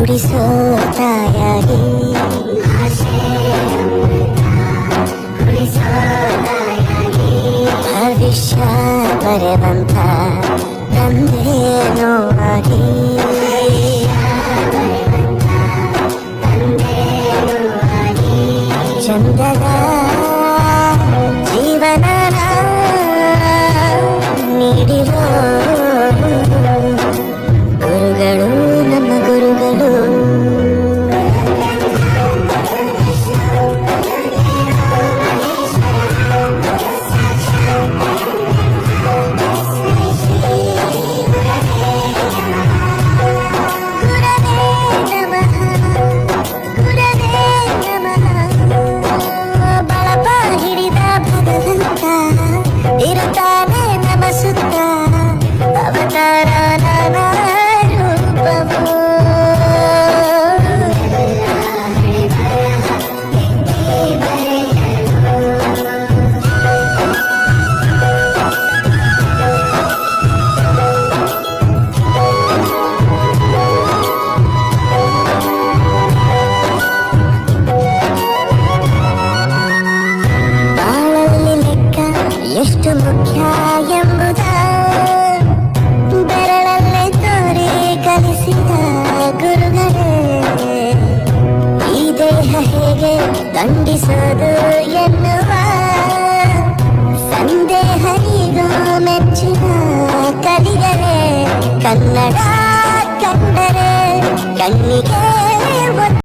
우리 소다야니 우리 소다야니 바비샤 바레반타 남대노아리 바비샤 바레반타 남대노아리 전다가 ಹೇಗೆ ದಂಡಿಸೋದು ಎನ್ನುವ ಸಂದೇಹ ಈಗ ಮೆಚ್ಚಿನ ಕಲಿಗಳೇ ಕನ್ನಡ ಕಂಡರೆ ಕಣ್ಣಿಗೆ